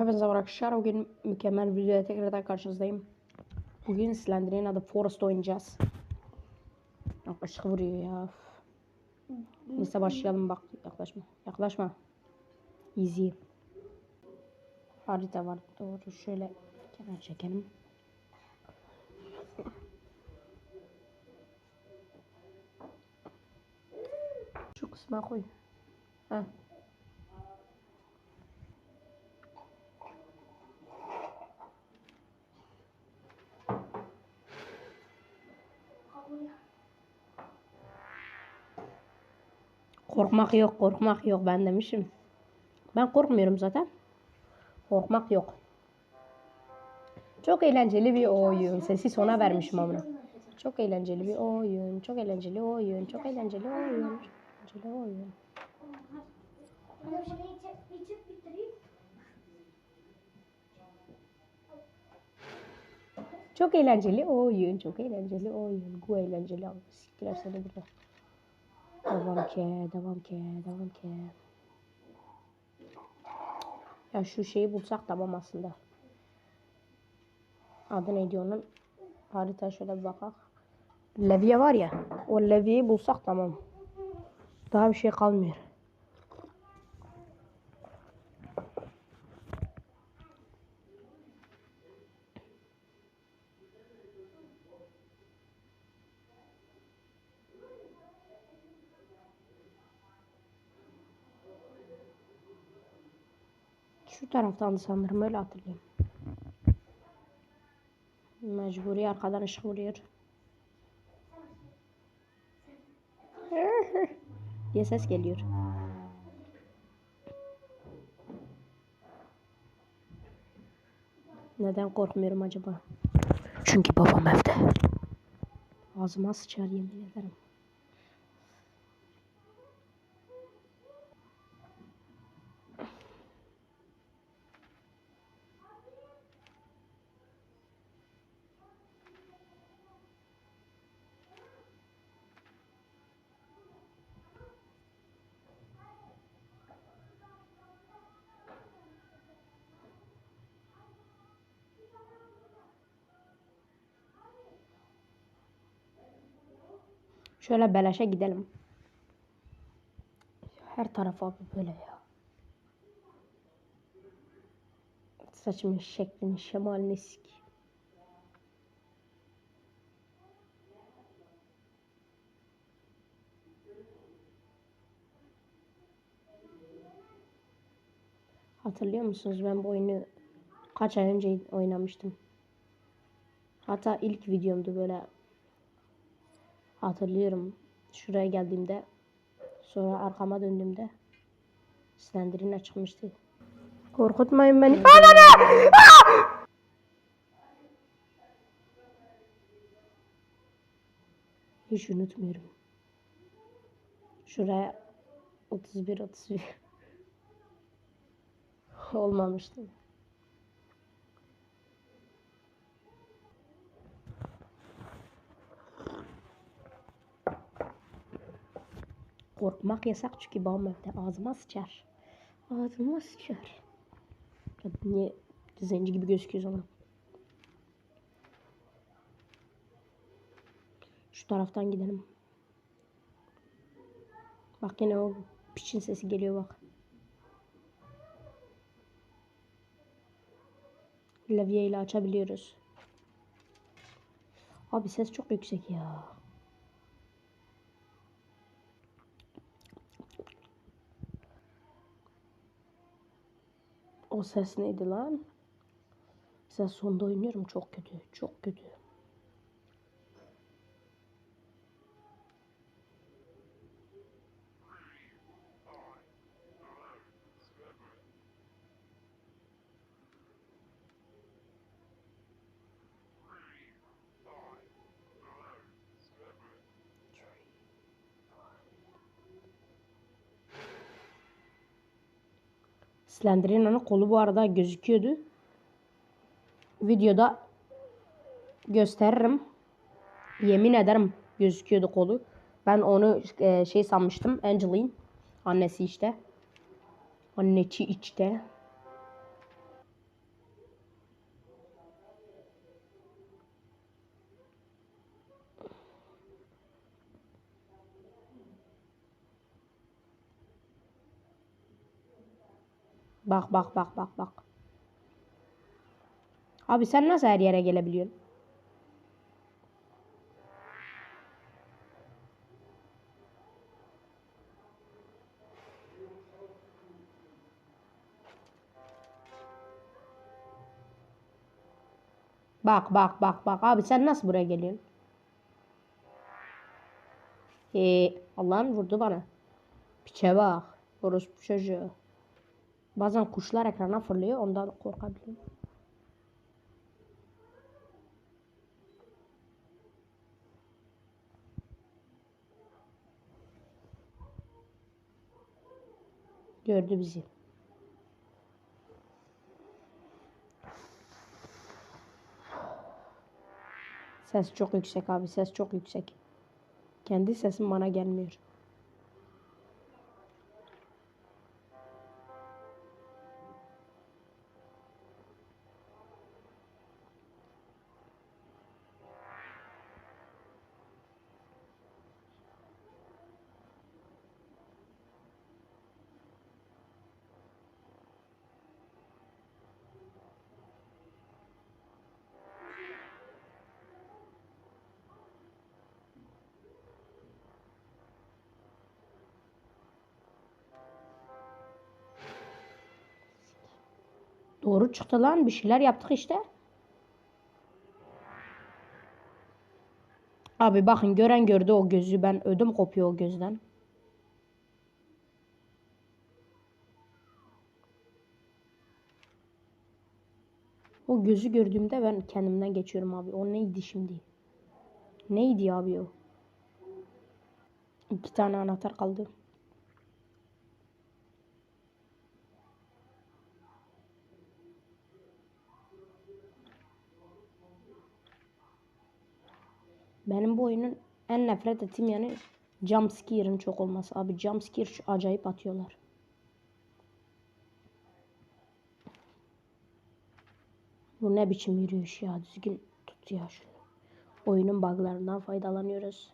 Hepinize arkadaşlar bugün mükemmel bir videoya tekrardan karşınızdayım. Bugün Slender'in adı Forest oynayacağız. Yaklaşık vuruyor ya. Neyse başlayalım bak yaklaşma. Yaklaşma. Easy. Harita var doğru şöyle kenar çekelim. Şu kısma koy. Heh. Korkmak yok, korkmak yok ben demişim. Ben korkmuyorum zaten. Korkmak yok. Çok eğlenceli bir oyun. Sesi sona vermişim amına. Çok eğlenceli bir oyun. Çok eğlenceli oyun. Çok eğlenceli oyun. Çok eğlenceli oyun. Çok eğlenceli oyun. Çok eğlenceli oyun. Bu eğlenceli abi. Siktiler seni burada. Devam ke, devam ke, devam ke. Ya şu şeyi bulsak tamam aslında. Adı neydi onun? Harita şöyle bir bakak. Levye var ya. O levyeyi bulsak tamam. Daha bir şey kalmıyor. Şu taraftan sanırım öyle hatırlıyorum. Mecburi arkadan ışık vuruyor. diye ses geliyor. Neden korkmuyorum acaba? Çünkü babam evde. Ağzıma sıçar yemin ederim. Şöyle beleşe gidelim. Her tarafa böyle ya. Saçımın şeklini, şemalini sik. Hatırlıyor musunuz ben bu oyunu kaç ay önce oynamıştım. Hatta ilk videomdu böyle Hatırlıyorum. Şuraya geldiğimde sonra arkama döndüğümde Slender'in çıkmıştı. Korkutmayın beni. Ananı! Hiç unutmuyorum. Şuraya 31 31 olmamıştı. Korkmak yasak çünkü babam evde ağzıma sıçar. Ağzıma sıçar. Ya niye zenci gibi gözüküyor zaman? Şu taraftan gidelim. Bak yine o piçin sesi geliyor bak. Levye ile açabiliyoruz. Abi ses çok yüksek ya. O ses neydi lan? Sen sonda oynuyorum çok kötü. Çok kötü. Slender'in kolu bu arada gözüküyordu. Videoda gösteririm. Yemin ederim gözüküyordu kolu. Ben onu e, şey sanmıştım. Angeline. Annesi işte. Anneci işte. Bak bak bak bak bak. Abi sen nasıl her yere gelebiliyorsun? Bak bak bak bak abi sen nasıl buraya geliyorsun? Ee, Allah'ın vurdu bana. Piçe bak. Orospu çocuğu. Bazen kuşlar ekrana fırlıyor ondan korkabiliyorum. Gördü bizi. Ses çok yüksek abi. Ses çok yüksek. Kendi sesim bana gelmiyor. Doğru çıktı lan. Bir şeyler yaptık işte. Abi bakın gören gördü o gözü. Ben ödüm kopuyor o gözden. O gözü gördüğümde ben kendimden geçiyorum abi. O neydi şimdi? Neydi abi o? İki tane anahtar kaldı. Benim bu oyunun en nefret ettiğim yanı jumpscare'ın çok olması. Abi jumpscare acayip atıyorlar. Bu ne biçim yürüyüş ya. Düzgün tut ya şunu. Oyunun buglarından faydalanıyoruz.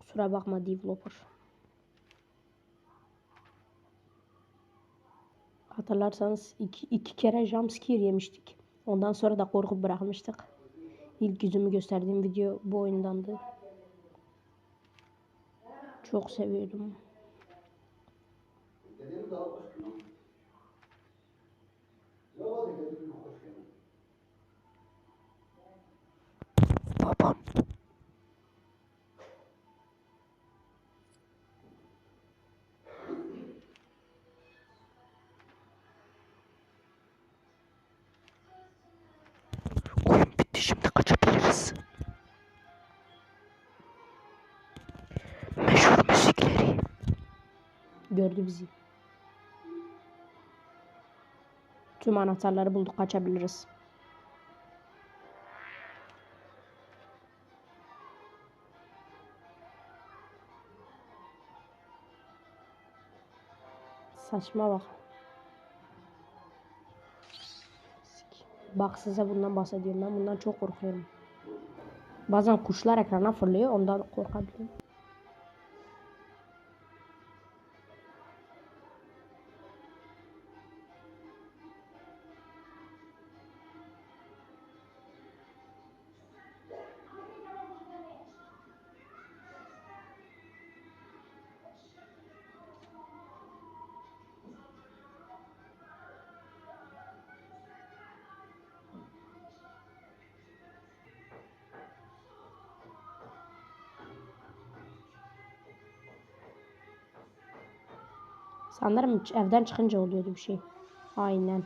Kusura bakma developer. Hatırlarsanız iki, iki kere jumpscare yemiştik. Ondan sonra da korkup bırakmıştık. İlk yüzümü gösterdiğim video bu oyundandı. Çok seviyordum. Babam. Kaçabiliriz. Meşhur müzikleri. Gördü bizi. Tüm anahtarları bulduk kaçabiliriz. Saçma bak. Bak size bundan bahsediyorum. Ben bundan çok korkuyorum. Bazen kuşlar ekrana fırlıyor. Ondan korkabiliyorum. Sanırım evden çıkınca oluyordu bir şey. Aynen.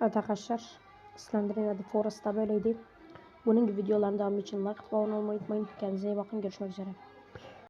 Evet arkadaşlar. Slender'in adı Forest da böyleydi. Bunun gibi videoların devamı için like abone olmayı unutmayın. Kendinize iyi bakın. Görüşmek üzere.